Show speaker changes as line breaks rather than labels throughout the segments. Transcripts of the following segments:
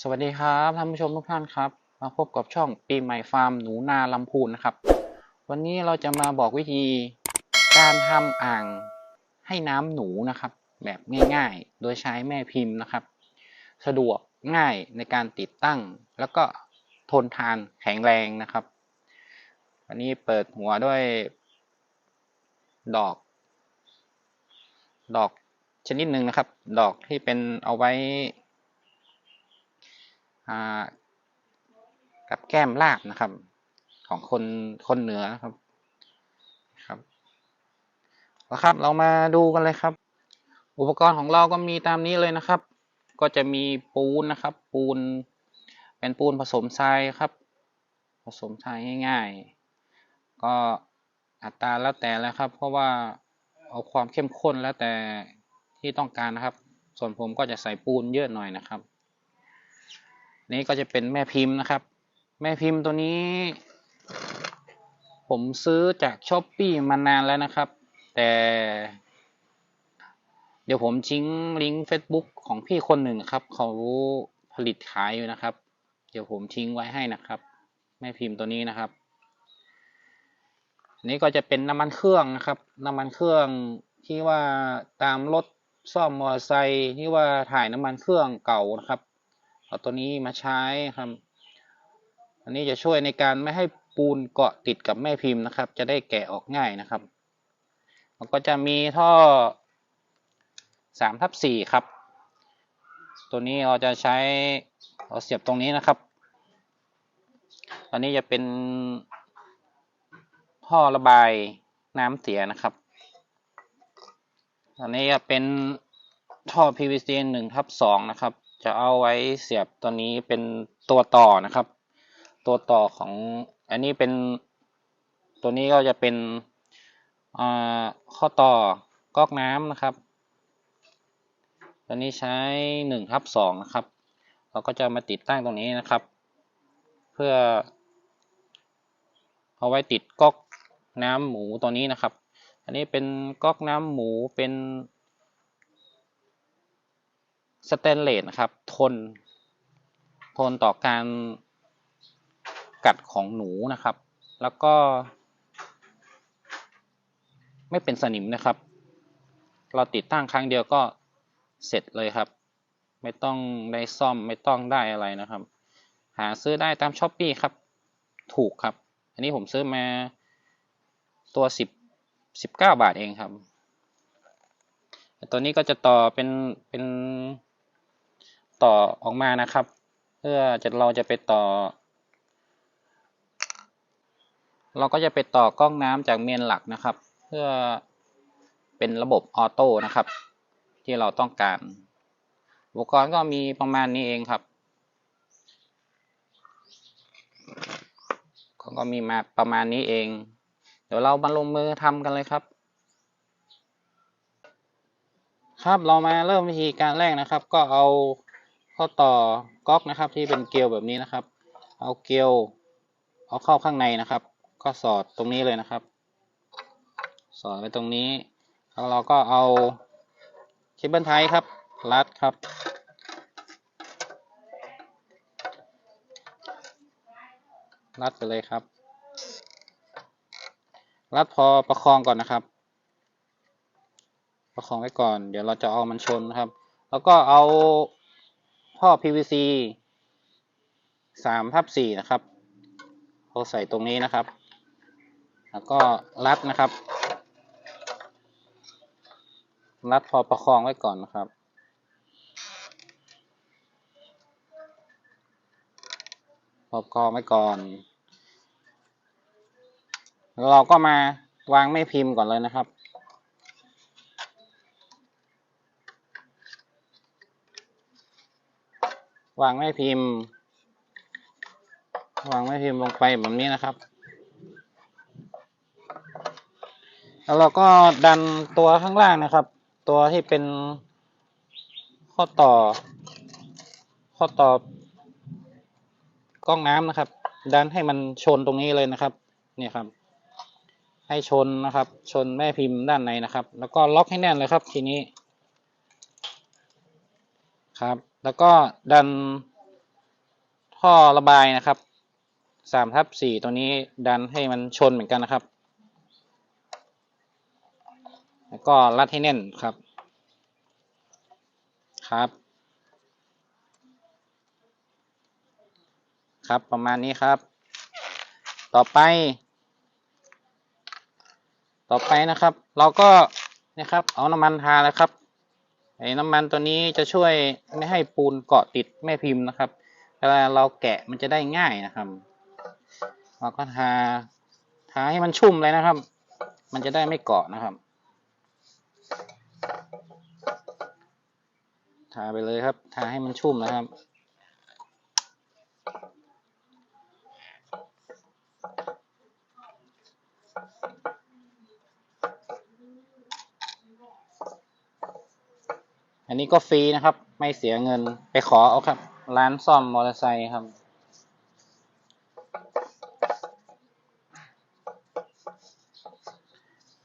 สวัสดีครับท่านผู้ชมทุกท่านครับ มาพบกับช่องปีใหม่ฟาร์มหนูนาลำพูนนะครับ วันนี้เราจะมาบอกวิธีการทำอ่างให้น้ำหนูนะครับ แบบง่ายๆ โดยใช้แม่พิมพ์นะครับ สะดวกง่ายในการติดตั้ง แล้วก็ทนทานแข็งแรงนะครับวันนี้เปิดหัวด้วย ดอก ดอกชนิดหนึ่งนะครับ ดอกที่เป็นเอาไว้ กับแก้มลาบนะครับ ของคนคนเหนือนครับครับแล้วครับเรามาดูกันเลยครับ อุปกรณ์ของเราก็มีตามนี้เลยนะครับ ก็จะมีปูนนะครับ ปูน เป็นปูนผสมทรายครับ ผสมทรายง่ายๆ ก็อัตราแล้วแต่แล้วครับ เพราะว่าเอาความเข้มข้นแล้วแต่ที่ต้องการนะครับ ส่วนผมก็จะใส่ปูนเยอะหน่อยนะครับ นี่ก็จะเป็นแม่พิมพ์นะครับ แม่พิมพ์ตัวนี้ ผมซื้อจากช้อปปี้มานานแล้วนะครับ แต่ เดี๋ยวผมทิ้งลิงก์ Facebook ของพี่คนหนึ่งครับ เขาผลิตขายอยู่นะครับ เดี๋ยวผมทิ้งไว้ให้นะครับ แม่พิมพ์ตัวนี้นะครับ นี่ก็จะเป็นน้ำมันเครื่องนะครับ น้ำมันเครื่องที่ว่าตามรถซ่อมมอเตอร์ไซค์ที่ว่าถ่ายน้ำมันเครื่องเก่านะครับ เอาตัวนี้มาใช้ครับ อันนี้จะช่วยในการไม่ให้ปูนเกาะติดกับแม่พิมพ์นะครับ จะได้แกะออกง่ายนะครับแล้วก็จะมีท่อสามทับสี่ครับ ตัวนี้เราจะใช้เราเสียบตรงนี้นะครับอันนี้จะเป็นท่อระบายน้ำเสียนะครับอันนี้จะเป็นท่อ PVC หนึ่งทับสองนะครับ จะเอาไว้เสียบตัวนี้เป็นตัวต่อนะครับ ตัวต่อของอันนี้เป็นตัวนี้ก็จะเป็นข้อต่อก๊อกน้ำนะครับ ตัวนี้ใช้หนึ่งทับสองนะครับ เราก็จะมาติดตั้งตรงนี้นะครับ เพื่อ เอาไว้ติดก๊อกน้ำหมูตัวนี้นะครับ อันนี้เป็นก๊อกน้ำหมูเป็น สแตนเลสนะครับ ทน ทนต่อการกัดของหนูนะครับ แล้วก็ ไม่เป็นสนิมนะครับ เราติดตั้งครั้งเดียวก็เสร็จเลยครับ ไม่ต้องได้ซ่อมไม่ต้องได้อะไรนะครับ หาซื้อได้ตามช้อปปี้ครับ ถูกครับ อันนี้ผมซื้อมาตัวสิบสิบเก้าบาทเองครับ ตัวนี้ก็จะต่อเป็นเป็น ต่อออกมานะครับ เพื่อจะเราจะไปต่อ เราก็จะไปต่อกล้องน้ำจากเมนหลักนะครับ เพื่อเป็นระบบออโต้นะครับ ที่เราต้องการ อุปกรณ์ก็มีประมาณนี้เองครับก็มีมาประมาณนี้เอง เดี๋ยวเรามาลงมือทำกันเลยครับ ครับเรามาเริ่มวิธีการแรกนะครับ ก็เอา ข้อต่อก๊อกนะครับที่เป็นเกลียวแบบนี้นะครับ เอาเกลียวเอาเข้าข้างในนะครับ ก็สอดตรงนี้เลยนะครับ สอดไว้ตรงนี้แล้วเราก็เอาเคเบิลไทครับ รัดครับ รัดไปเลยครับ รัดพอประคองก่อนนะครับ ประคองไว้ก่อน เดี๋ยวเราจะเอามันชนนะครับ แล้วก็เอา ท่อ PVC สามทับสี่นะครับเอาใส่ตรงนี้นะครับ แล้วก็รัดนะครับ รัดพอประคองไว้ก่อนนะครับ พอประคองไว้ก่อนแล้วเราก็มาวางแม่พิมพ์ก่อนเลยนะครับ วางแม่พิมพ์ วางแม่พิมพ์ลงไปแบบนี้นะครับ แล้วเราก็ดันตัวข้างล่างนะครับ ตัวที่เป็นข้อต่อ ข้อต่อกล้องน้ำนะครับ ดันให้มันชนตรงนี้เลยนะครับ เนี่ยครับ ให้ชนนะครับ ชนแม่พิมพ์ด้านในนะครับ แล้วก็ล็อกให้แน่นเลยครับทีนี้ ครับ แล้วก็ดันท่อระบายนะครับสามทับสี่ตัวนี้ดันให้มันชนเหมือนกันนะครับ แล้วก็รัดให้แน่นครับ ครับ ครับประมาณนี้ครับ ต่อไป ต่อไปนะครับ เราก็นะครับเอาน้ำมันทาแล้วครับ ไอ้น้ำมันตัวนี้จะช่วยไม่ให้ปูนเกาะติดแม่พิมพ์นะครับเวลาเราแกะมันจะได้ง่ายนะครับ เราก็ทาทาให้มันชุ่มเลยนะครับ มันจะได้ไม่เกาะนะครับทาไปเลยครับ ทาให้มันชุ่มนะครับ อันนี้ก็ฟรีนะครับ ไม่เสียเงินไปขอเอาครับ ร้านซ่อมมอเตอร์ไซค์ครับ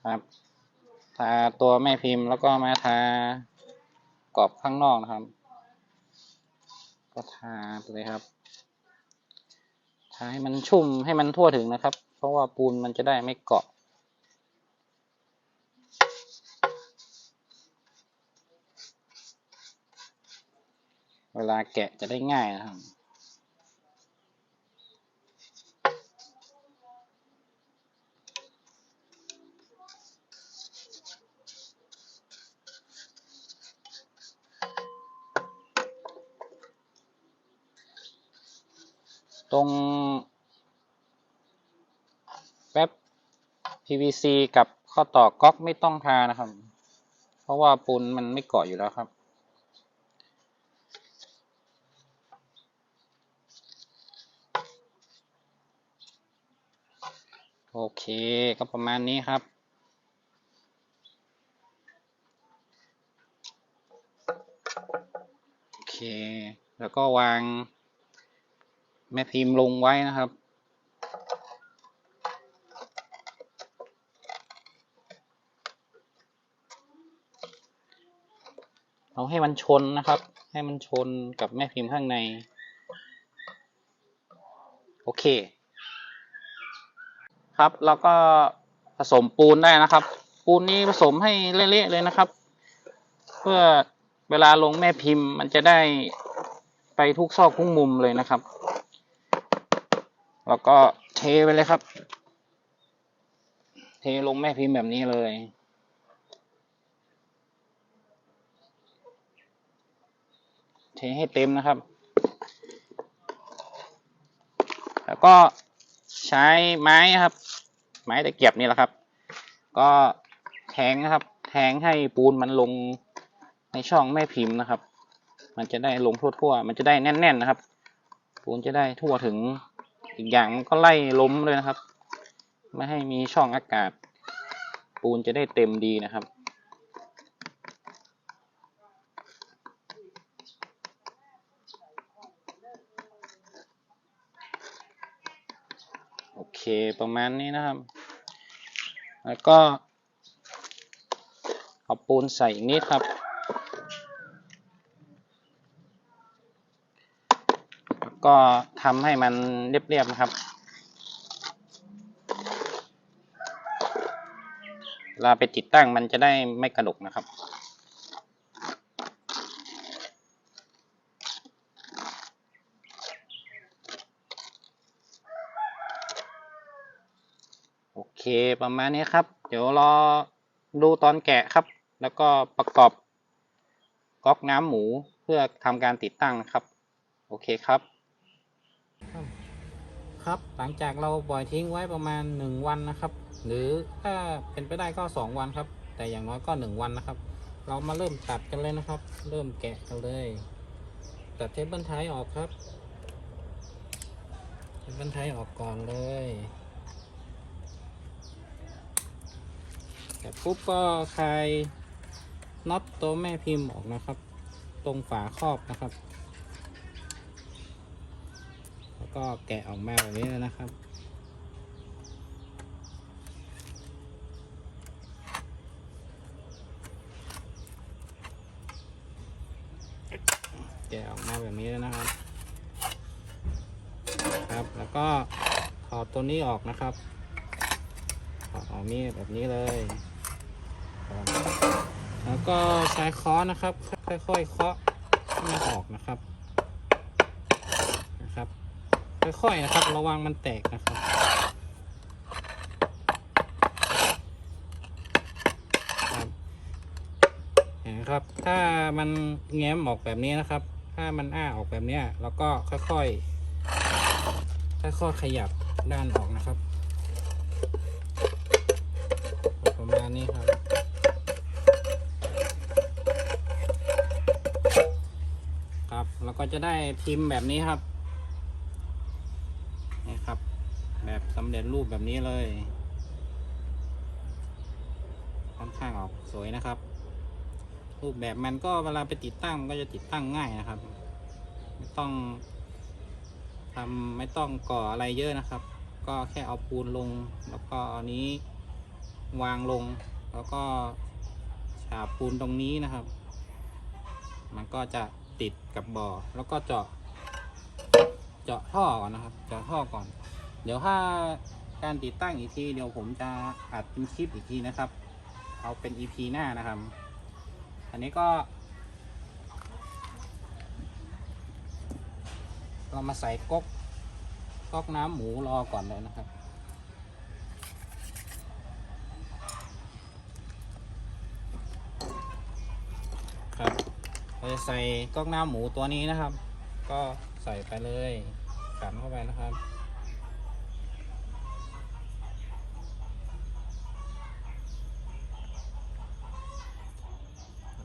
ครับทาตัวแม่พิมพ์แล้วก็มาทากรอบข้างนอกนะครับ ก็ทาไปเลยครับ ทาให้มันชุ่มให้มันทั่วถึงนะครับ เพราะว่าปูนมันจะได้ไม่เกาะ เวลาแกะจะได้ง่ายนะครับตรงแป๊บ PVC กับข้อต่อก๊อกไม่ต้องทานะครับ เพราะว่าปูนมันไม่เกาะอยู่แล้วครับ โอเคก็ประมาณนี้ครับ โอเค แล้วก็วางแม่พิมพ์ลงไว้นะครับ เอาให้มันชนนะครับ ให้มันชนกับแม่พิมพ์ข้างใน โอเค ครับแล้วก็ผสมปูนได้นะครับ ปูนนี้ผสมให้เละๆเลยนะครับ เพื่อเวลาลงแม่พิมพ์ มันจะได้ไปทุกซอกทุกมุมเลยนะครับ แล้วก็เทไปเลยครับ เทลงแม่พิมพ์แบบนี้เลยเทให้เต็มนะครับ แล้วก็ ใช้ไม้ครับ ไม้ตะเกียบนี่แหละครับ ก็แทงนะครับ แทงให้ปูนมันลงในช่องแม่พิมพ์นะครับ มันจะได้ลงทั่วๆมันจะได้แน่น ๆนะครับ ปูนจะได้ทั่วถึงอีกอย่างมันก็ไล่ล้มเลยนะครับ ไม่ให้มีช่องอากาศ ปูนจะได้เต็มดีนะครับ โอเคประมาณนี้นะครับ แล้วก็ เอาปูนใส่นิดครับแล้วก็ทำให้มันเรียบๆนะครับเวลาไปติดตั้งมันจะได้ไม่กระดกนะครับ เคประมาณนี้ครับ เดี๋ยวรอดูตอนแกะครับ แล้วก็ประกอบก๊อกน้ำหมูเพื่อทำการติดตั้งครับ โอเคครับ ครับหลังจากเราปล่อยทิ้งไว้ประมาณหนึ่งวันนะครับ หรือถ้าเป็นไปได้ก็สองวันครับ แต่อย่างน้อยก็หนึ่งวันนะครับ เรามาเริ่มตัดกันเลยนะครับ เริ่มแกะกันเลย ตัดเทปบันท้ายออกครับเทปบันท้ายออกก่อนเลย แต่ปุ๊บก็คลายน็อตตัวแม่พิมพ์ออกนะครับ ตรงฝาครอบนะครับ แล้วก็แกะออกมาแบบนี้เลยนะครับแกะออกมาแบบนี้แล้วนะครับ ครับ แล้วก็ถอดตัวนี้ออกนะครับ มีดแบบนี้เลยแล้วก็ใช้ค้อนนะครับ ค่อยๆเคาะให้มันออกนะครับนะครับ ค่อยๆนะครับ ระวังมันแตกนะครับครับเห็นครับ ถ้ามันแง้มออกแบบนี้นะครับ ถ้ามันอ้าออกแบบนี้แล้วก็ค่อยๆค่อยๆขยับด้านออกนะครับ ก็จะได้พิมพ์แบบนี้ครับนี่ครับ แบบสำเร็จรูปแบบนี้เลย ค่อนข้างออกสวยนะครับ รูปแบบมันก็เวลาไปติดตั้งมันก็จะติดตั้งง่ายนะครับ ไม่ต้องทำไม่ต้องก่ออะไรเยอะนะครับ ก็แค่เอาปูนลง แล้วก็อันนี้วางลง แล้วก็ฉาบปูนตรงนี้นะครับ มันก็จะ ติดกับบ่อ แล้วก็เจาะ เจาะท่อก่อนนะครับ เจาะท่อก่อน เดี๋ยวถ้าการติดตั้งอีกทีเดี๋ยวผมจะอัดเป็นคลิปอีกทีนะครับ เอาเป็น EP หน้านะครับ อันนี้ก็ เรามาใส่ก๊อกก๊อกน้ำหมูรอก่อนเลยนะครับครับเรา จะใส่ก๊อกน้ำหมูตัวนี้นะครับ ก็ใส่ไปเลยขันเข้าไปนะครับ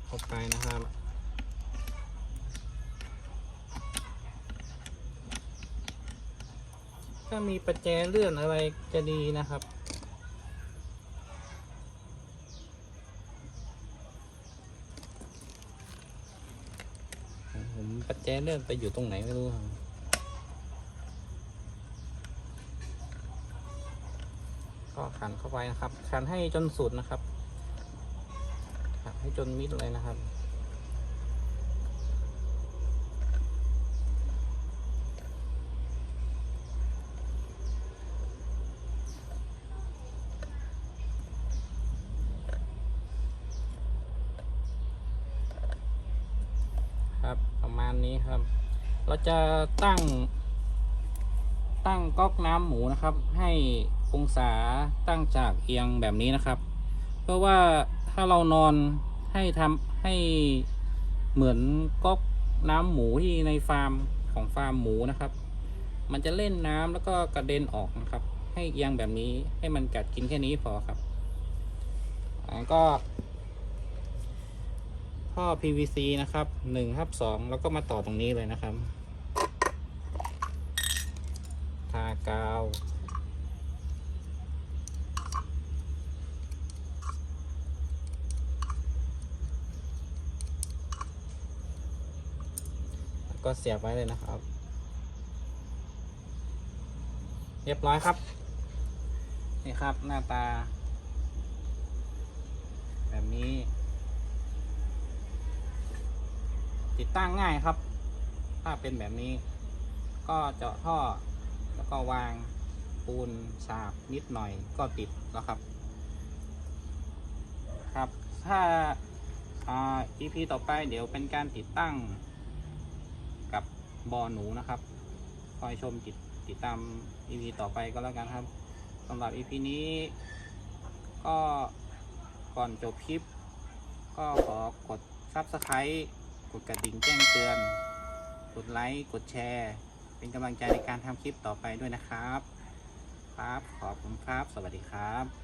เข้าไปนะครับถ้ามีประแจเลื่อนอะไรจะดีนะครับ ผม ประแจเลื่อนไปอยู่ตรงไหนไม่รู้ครับก็ขันเข้าไปนะครับขันให้จนสุดนะครับขันให้จนมิดเลยนะครับ ครับ ประมาณนี้ครับ เราจะตั้ง ตั้งก๊อกน้ำหมูนะครับ ให้องศาตั้งจากเอียงแบบนี้นะครับ เพราะว่าถ้าเรานอนให้ทำให้เหมือนก๊อกน้ำหมูที่ในฟาร์มของฟาร์มหมูนะครับ มันจะเล่นน้ำแล้วก็กระเด็นออกนะครับ ให้เอียงแบบนี้ให้มันกัดกินแค่นี้พอครับอ่าก็ ท่อ PVC นะครับหนึ่งทับสองแล้วก็มาต่อตรงนี้เลยนะครับ ทากาวแล้วก็เสียบไว้เลยนะครับ เรียบร้อยครับ นี่ครับหน้าตา แบบนี้ ติดตั้งง่ายครับ ถ้าเป็นแบบนี้ ก็เจาะท่อ แล้วก็วางปูนฉาบนิดหน่อยก็ติดแล้วครับ ครับ ถ้าอ่า EP ต่อไปเดี๋ยวเป็นการติดตั้งกับบอหนูนะครับ คอยชมติดติดตาม EP ต่อไปก็แล้วกันครับสำหรับ EP นี้ก็ก่อนจบคลิป ก็ขอกด Subscribe กดกระดิ่งแจ้งเตือน กดไลค์ กดแชร์ เป็นกำลังใจในการทำคลิปต่อไปด้วยนะครับ ครับ ขอบคุณครับ สวัสดีครับ